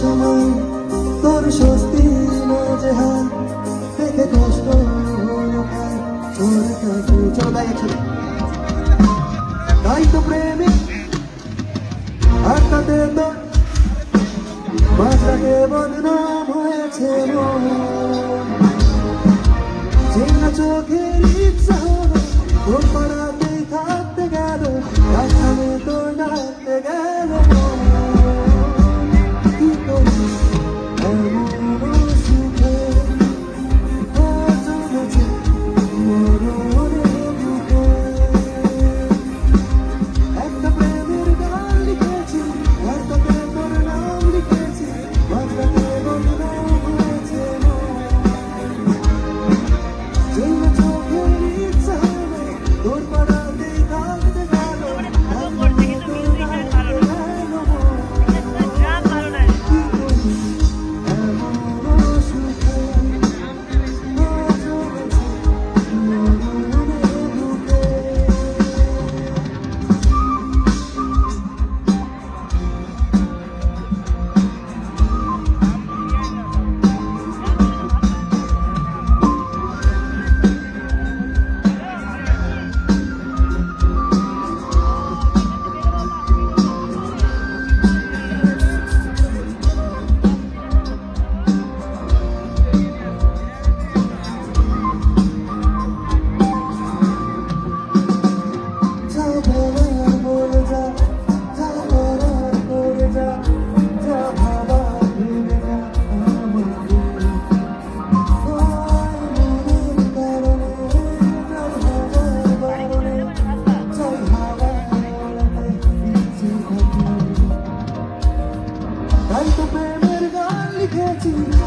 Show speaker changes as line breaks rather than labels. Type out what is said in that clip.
সময় তোর স্বস্তি নাজেহার দেখে কষ্ট তাই তো প্রেমী আর তাতে তো বাসাকে বদনাম হয়েছে চোখের ইচ্ছা প্রেমের গান লিখেছি।